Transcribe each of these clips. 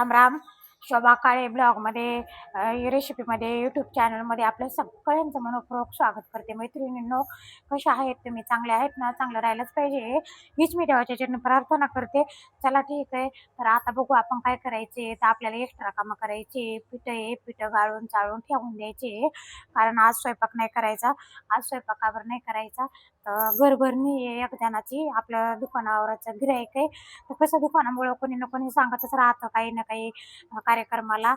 राम राम शोभा काळे ब्लॉगमध्ये रेसिपीमध्ये यूट्यूब चॅनलमध्ये आपल्या सगळ्यांचं मनपूर्वक स्वागत करते. मैत्रिणींनो कशा आहेत? तुम्ही चांगले आहेत ना? चांगलं राहायलाच पाहिजे. हीच मी देवाच्या चरणी प्रार्थना करते. चला ठीक आहे. तर आता बघू आपण काय करायचे. तर आपल्याला एक्स्ट्रा कामं करायचे. पिठं आहे पिठं गाळून चाळून ठेवून द्यायचे. कारण आज स्वयंपाक नाही करायचा. आज स्वयंपाकावर नाही करायचा. तर घरभरणी आहे एक जणाची आपल्या दुकानावरचं गिरायक आहे. तर कसं दुकानामुळं कोणी ना कोणी सांगतच राहतं. काही ना काही कार्यक्रमाला.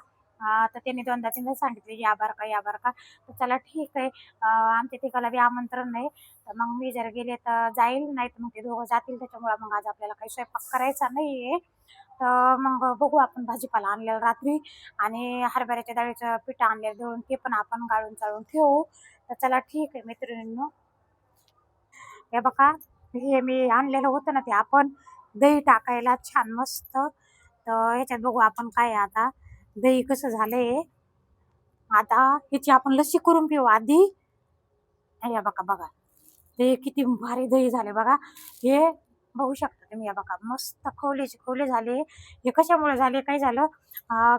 तर त्यांनी दोनदा तीनदा सांगितले या बार का या बार का. तर चला ठीक आहे. आमच्या तिघाला बी आमंत्रण नाही तर मग मी जर गेले तर जाईल नाही तर मग ते दोघं जातील त्याच्यामुळं मग आज आपल्याला काही स्वयंपाक करायचा नाही आहे तर मग बघू आपण भाजीपाला आणलेला रात्री आणि हरभऱ्याच्या डाळीचं पिठं आणलेलं दळून ते पण आपण गाळून चाळून ठेवू. तर चला ठीक आहे मैत्रिणींनो. हे बघा हे मी आणलेलं होतं ना ते आपण दही टाकायला छान मस्त तर ह्याच्यात बघू आपण काय आता. दही कसं झालंय? आता ह्याची आपण लस्सी करून पिऊ आधी. या बघा बघा. ते किती भारी दही झाले बघा. हे बघू शकता तुम्ही या बघा. मस्त खवलेचे खवले झाले. हे कशामुळे झाले? काय झालं?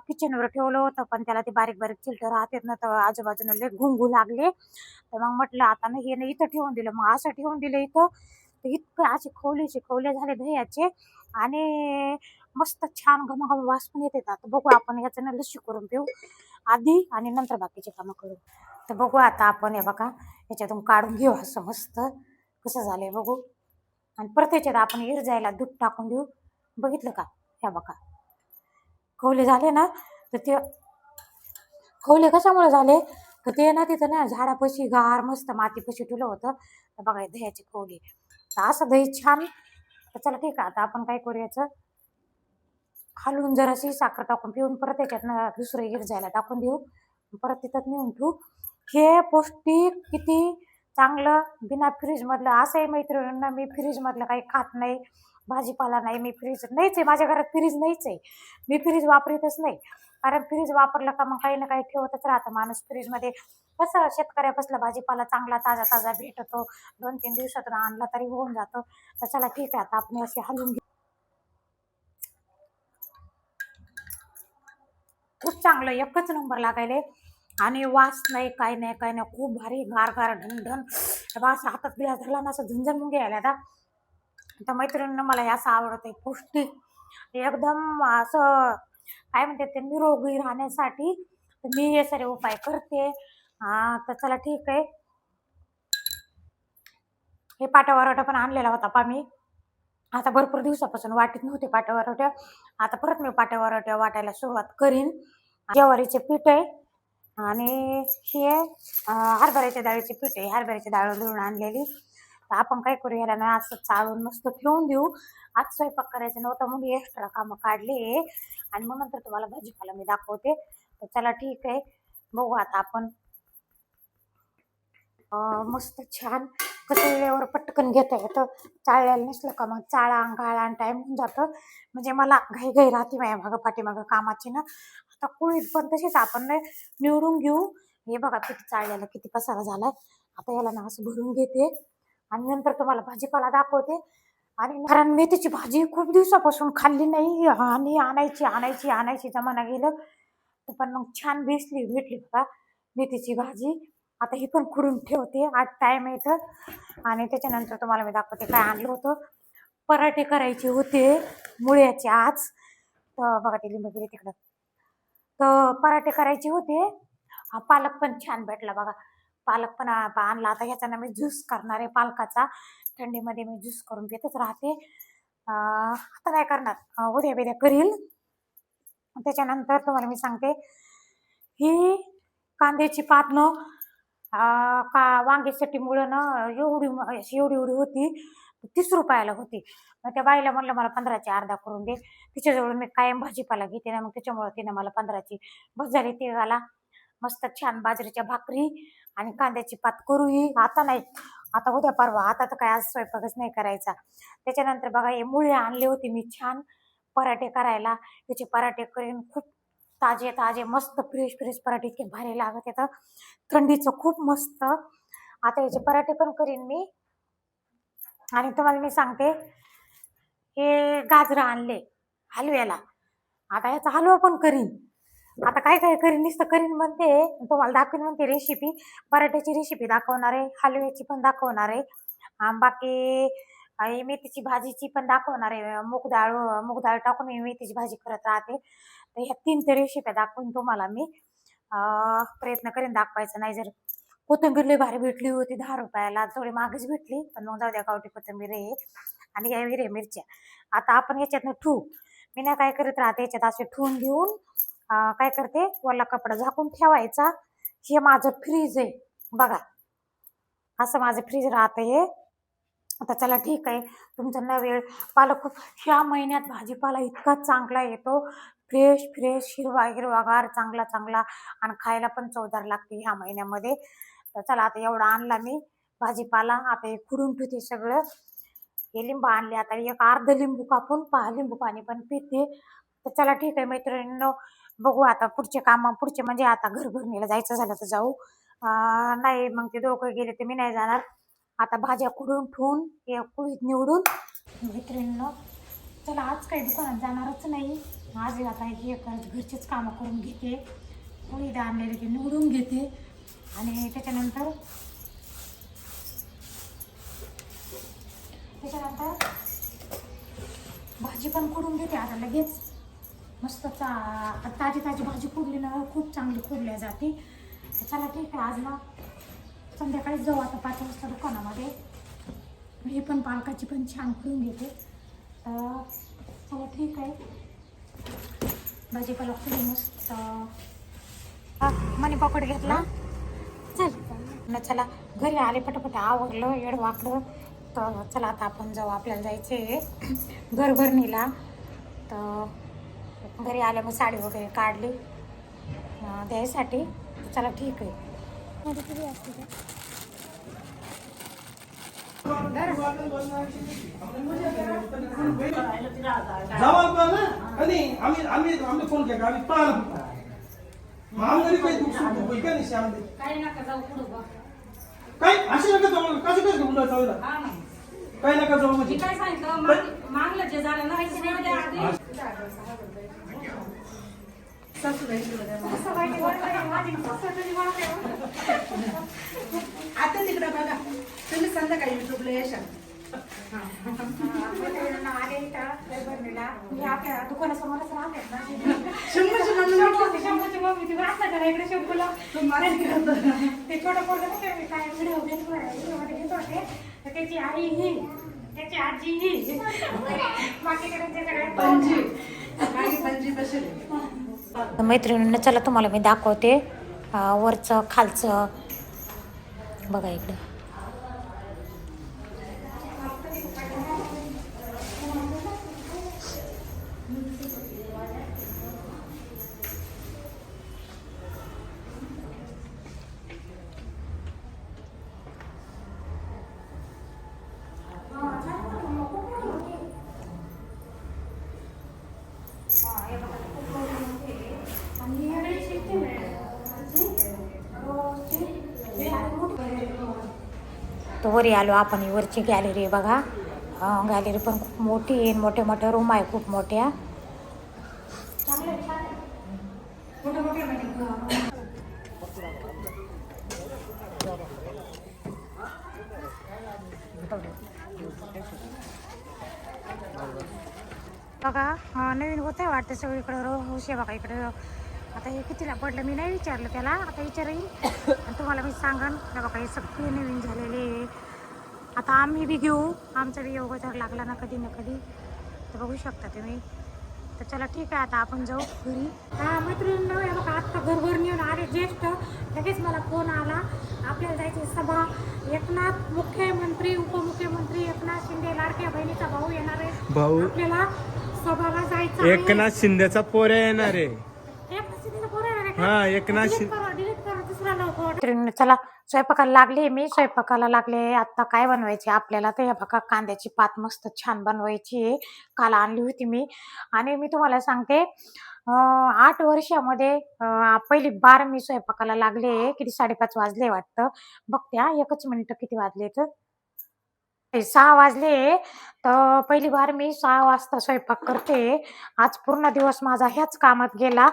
किचनवर ठेवलं होतं पण त्याला ते बारीक बारीक चिलटं राहतात ना तर आजूबाजूला लय घुंगू लागले. तर मग म्हटलं आता ना हे ना इथं ठेवून दिलं. मग असं ठेवून दिलं इथं. तर इतकं असे खवलेचे खवले झाले दह्याचे. आणि मस्त छान घमघम वास पण येत येतात. बघू आपण याचं ना लस्सी करून पिऊ. आधी आणि नंतर बाकीचे कामं करू. तर बघू आता आपण हे बघा याच्यातून काढून घेऊ असं मस्त. कसं झालंय बघू. आणि परत याच्यात आपण इरजायला दूध टाकून देऊ. बघितलं का? ह्या बघा. खवले झाले ना तर ते खवले कशामुळे झाले? तर ते ना तिथं ना झाडापाशी गार मस्त मातीपाशी ठेवलं होतं. तर बघा दह्याचे खवले. तर असं दही छान. तर चला ठीक आहे आता आपण काय करू याचं? हलवून जराशी साखर टाकून पिऊन परत याच्यातनं दुसरं इरजायला टाकून देऊ. परत तिथं नेऊन ठेवू. हे पौष्टिक किती चांगलं बिना फ्रीजमधलं असं आहे मैत्रिणींना मी फ्रीजमधलं काही खात नाही भाजीपाला नाही मी फ्रीज नाहीच आहे माझ्या घरात फ्रीज नाहीच आहे. मी फ्रीज वापरीतच नाही. कारण फ्रीज वापरलं का मग काही ना काही ठेवतच राहतं माणूस फ्रीजमध्ये. कसं शेतकऱ्या बसला भाजीपाला चांगला ताजा ताजा भेटतो दोन तीन दिवसातून आणला तरी होऊन जातो. तर चला ठीक आहे आता आपण असे हलवून खूप चांगलं एकच नंबर लागायले. आणि वास नाही काय नाही काय नाही. खूप भारी गार गार ढन वास हातात बिया धरला ना असं झुंझण मुंगे आल्या आता. तर मैत्रिणीनं मला हे असं आवडतं पौष्टिक एकदम असं काय म्हणते ते निरोगी राहण्यासाठी तर मी हे सारे उपाय करते. तर चला ठीक आहे. हे पाटा पण आणलेला होता पा मी. आता भरपूर दिवसापासून वाटीत नव्हते पाट्या वरवट्या आता परत मी पाट्यावरट्या वाटायला सुरुवात करीन. ज्वारीचे पीठ आहे. आणि हे हरभऱ्याच्या डाळीचे पीठ आहे. हरभऱ्याची डाळ धुळून आणलेली. तर आपण काय करू याला ना असं चाळून मस्त ठेवून देऊ. आज स्वयंपाक करायचं नव्हता म्हणून एक्स्ट्रा कामं काढले. आणि मग नंतर तुम्हाला भाजीपाला मी दाखवते. तर चला ठीक आहे. बघू आता आपण. मस्त छान कसं वेळेवर पटकन घेता येतं? चाळल्याला नसलं का मग? चाळा गाळा टाईम होऊन जातं. म्हणजे मला घाई घाई राहते माझ्या मागं पाठीमागं कामाची ना. आता कुळीत पण तशीच आपण निवडून घेऊ. हे बघा किती चाळल्याला किती पसारा झालाय. आता याला ना असं भरून घेते. आणि नंतर तुम्हाला भाजीपाला दाखवते. आणि कारण मेथीची भाजी खूप दिवसापासून खाल्ली नाही. आणि आणायची आणायची आणायची जमाना गेलं. तर पण मग छान भेसली भेटली बघा. मेथीची भाजी. आता ही पण खुडून ठेवते आज टाईम येतं आणि त्याच्यानंतर तुम्हाला मी दाखवते काय आणलं होतं. पराठे करायचे होते मुळ्याचे आज. तर बघा ते लिंबू गेले तिकडं. तर पराठे करायचे होते. पालक पण छान भेटला बघा. पालक पण आणला. आता ह्याचा ना मी ज्यूस करणार आहे पालकाचा. थंडीमध्ये मी ज्यूस करून पितच राहते. आता काय करणार? उद्या बिद्या करील. त्याच्यानंतर तुम्हाला मी सांगते. ही कांद्याची पातनं का वांग्यासाठी मुळं ना एवढी अशी एवढी एवढी होती. तीस रुपयाला होती. मग त्या बाईला म्हणलं मला पंधराची अर्धा करून दे. तिच्याजवळ मी कायम भाजीपाला घेते ना. मग त्याच्यामुळं तिने मला पंधराची बस झाली तिळाला मस्त छान बाजरीच्या भाकरी आणि कांद्याची पात करूही. आता नाही. आता उद्या परवा. आता तर काय आज स्वयंपाकच नाही करायचा. त्याच्यानंतर बघा हे मुळे आणले होते मी छान पराठे करायला. त्याचे पराठे करीन खूप ताजे ताजे मस्त फ्रेश फ्रेश पराठे इतके भारी लागत येतं थंडीचं खूप मस्त. आता याचे पराठे पण करीन मी. आणि तुम्हाला मी सांगते हे गाजरं आणले हलव्याला. आता याचा हलवा पण करीन. आता काय काय करीन नुसतं करीन म्हणते. तुम्हाला दाखवीन म्हणते रेसिपी पराठ्याची रेसिपी दाखवणार आहे हलव्याची पण दाखवणार आहे. बाकी आणि मेथीची भाजीची पण दाखवणार आहे. मूग डाळ मूग डाळ टाकून मी मेथीची भाजी करत राहते. तर ह्या तीन तर रेसिप्या दाखवून तुम्हाला मी प्रयत्न करेन दाखवायचा. नाही जर कोथिंबीर लई भारी भेटली होती दहा रुपयाला थोडी मागच भेटली पण मग जाऊ द्या गावठी कोथिंबीर आहे आणि या हिरे मिरच्या. आता आपण याच्यातनं ठू मी ना काय करत राहते याच्यात असे ठून घेऊन काय करते वरला कपडा झाकून ठेवायचा. हे माझं फ्रीज आहे. बघा. असं माझं फ्रीज राहतं हे आता चला ठीक आहे. तुमचा ना वेळ. पालक खूप ह्या महिन्यात भाजीपाला इतका चांगला येतो. फ्रेश फ्रेश हिरवा हिरवागार चांगला चांगला. आणि खायला पण चवदार लागते ह्या महिन्यामध्ये. तर चला आता एवढा आणला मी भाजीपाला. आता हे खुडून ठेवते सगळं. हे लिंबू आणले आता. एक अर्ध लिंबू कापून पहा. लिंबू पाणी पण पिते. तर चला ठीक आहे मैत्रिणींनो. बघू आता पुढचे काम. पुढचे म्हणजे आता घरभरणीला जायचं झालं तर जाऊ. नाही मग ते दोघं गेले तर मी नाही जाणार. आता भाज्या कुडून ठेवून हे कुळीत निवडून मैत्रिणींनो चला आज काही दुकानात जाणारच नाही. आज आता हे घरचेच कामं करून घेते. कुळीत आणलेले ते निवडून घेते. आणि त्याच्यानंतर त्याच्यानंतर भाजी पण कुडून घेते आता लगेच. मस्त चा ताजी ताजी भाजी कुडली ना खूप चांगली कुडल्या जाते. चला ठीक आहे आज ना संध्याकाळी जाऊ आता पाच वाजता दुकानामध्ये. हे पण पालकाची पण छान करून घेते. तर चला ठीक आहे. भाजीपाला खूप मस्त. मनी पकड घेतला. चल. न चला घरी आले पटापट आवरलं येड वाकडं. तर चला आता आपण जाऊ आपल्याला जायचे घर घरभरणीला. तर घरी आल्या मग साडी वगैरे काढली. द्यायसाठी. चला ठीक आहे. आम्ही आम्ही आम्ही फोन केला. आम्ही पाहणार काही दुःख सुख का नाही काही जाऊ. काय असे नका जाऊ. कसं कसं घेऊन जायचं चालू हा ना. काय नका जाऊ म्हणजे. काय सांगितलं? माग- मागलं जे झालं ना आता तिकडं बघा. तुम्ही संध्याकाळी युट्यूबला येशाल दुकानासमोरच राहते ना इकडे शंभूला. ते छोटं पोरगं काय व्हिडिओ घेत होते त्याची आई ही त्याची आजी ही. बाकीकडे ते सगळे पणजी. पणजी बसेल. मैत्रिणींना चला तुम्हाला मी दाखवते वरचं खालचं. बघा इकडे. तर वरी आलो आपण ही वरची गॅलरी बघा. गॅलरी पण खूप मोठी आहे मोठे मोठे रूम आहे खूप मोठ्या. बघा नवीन होत आहे वाटतं सगळीकडे रो हो, होशी हो, आहे बघा इकडं. आता हे कितीला पडलं? मी नाही विचारलं त्याला. आता विचारेन आणि तुम्हाला मी सांगन. हे बघा हे सगळे नवीन झालेले. आता आम्ही बी घेऊ. आमचा बी योग जर लागला ना कधी ना कधी तर बघू शकता तुम्ही. तर चला ठीक आहे आता आपण जाऊ घरी. हा मैत्रिणींनो हे बघा आत्ता घरभर नेऊन आले ज्येष्ठ. लगेच मला फोन आला. आपल्याला जायची सभा. एकनाथ मुख्यमंत्री उपमुख्यमंत्री एकनाथ शिंदे लाडक्या बहिणीचा भाऊ येणार आहे. भाऊ. आपल्याला सभाला जायचं आहे. एकनाथ शिंदेचा पोऱ्या येणार आहे एकनाथ शिंदेचा पोर येणार आहे का? हा एकनाथ शिंदे. चला स्वयंपाकाला लागले मी स्वयंपाकाला लागले. आता काय बनवायचे? आपल्याला तर हे बघा कांद्याची पात मस्त छान बनवायची आहे. काल आणली होती मी. आणि मी तुम्हाला सांगते अं, आठ वर्षामध्ये अं, पहिली बार मी स्वयंपाकाला लागले. किती साडेपाच वाजले वाटतं. बघते हा, एकच मिनिट किती वाजले तर सहा वाजले तर पहिली बार मी सहा वाजता स्वयंपाक करते. आज पूर्ण दिवस माझा ह्याच कामात गेला.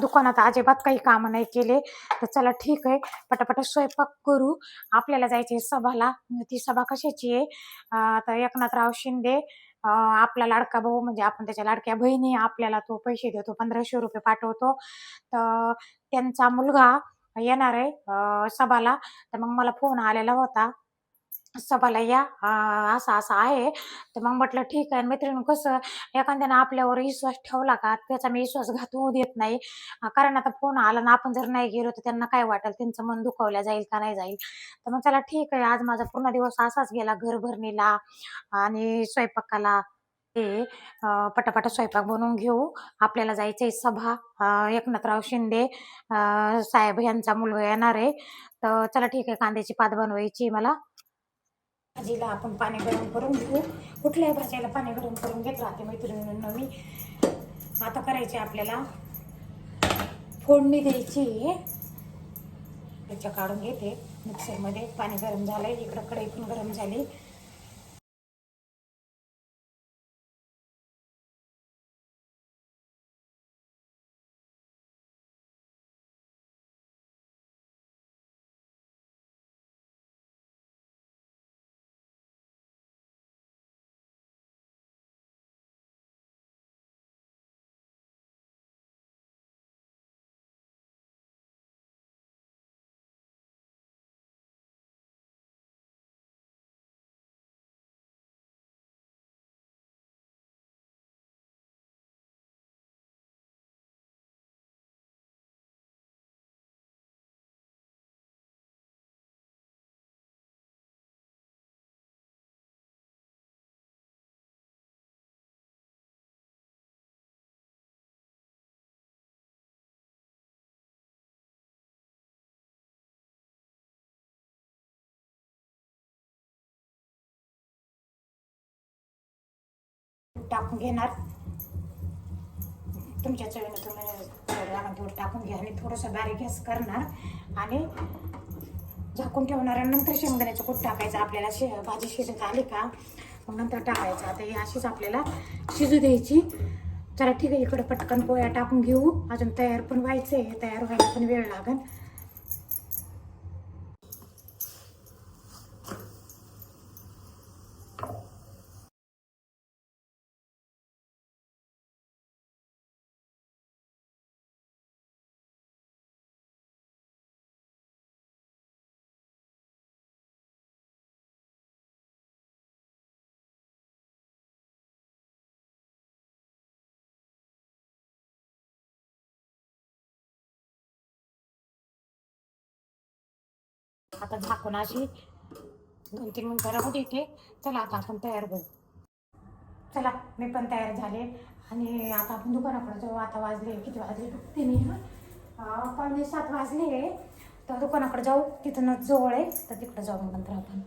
दुकानात अजिबात काही कामं नाही केले. तर चला ठीक आहे पटापट स्वयंपाक करू. आपल्याला जायचे सभाला. ती सभा कशाची आहे? तर एकनाथराव शिंदे आपला लाडका भाऊ म्हणजे आपण त्याच्या लाडक्या बहिणी आपल्याला तो पैसे देतो पंधराशे रुपये पाठवतो. तर त्यांचा मुलगा येणार आहे सभाला. तर मग मला फोन आलेला होता. सभाला या. असं असं आहे. तर मग म्हटलं ठीक आहे. मैत्रिणी कसं एखाद्यानं आपल्यावर विश्वास ठेवला का त्याचा मी विश्वासघात होऊ देत नाही. कारण आता फोन आला ना आपण जर नाही गेलो तर त्यांना काय वाटेल? त्यांचं मन दुखवलं जाईल का नाही जाईल? तर मग चला ठीक आहे. आज माझा पूर्ण दिवस असाच गेला. घरभरणीला आणि स्वयंपाकाला ते पटापटा स्वयंपाक बनवून घेऊ. आपल्याला जायचंय सभा. एकनाथराव शिंदे साहेब यांचा मुलगा येणार आहे. तर चला ठीक आहे. कांद्याची पात बनवायची मला. भाजीला आपण पाणी गरम करून घेऊ. कुठल्याही भाजीला पाणी गरम करून घेत राहते मैत्रिणींना मी. आता करायचे आपल्याला फोडणी द्यायची. त्याच्या काढून घेते मिक्सरमध्ये. पाणी गरम झालंय. इकडं कढई पण गरम झाली. टाकून घेणार. तुमच्या चवीनं तुम्ही थोडं टाकून घ्या आणि थोडंसं बारीक गॅस करणार. आणि झाकून ठेवणार आणि नंतर शेंगदाण्याचं कूट टाकायचं. आपल्याला शे भाजी शिजत आली का मग नंतर टाकायचं. आता ही अशीच आपल्याला शिजू द्यायची. चला ठीक आहे इकडं पटकन पोळ्या टाकून घेऊ. अजून तयार पण व्हायचं आहे तयार व्हायला पण वेळ लागेल आता झाकून अशी. दोन तीन मिनटं राहू देते चला आता आपण तयार करू चला मी पण तयार झाले. आणि आता आपण दुकानाकडे जाऊ. आता वाजले किती वाजले? तिने मी पावणे सात वाजले. तर दुकानाकडे जाऊ. तिथं जवळ आहे. तर तिकडे जाऊ मग नंतर आपण.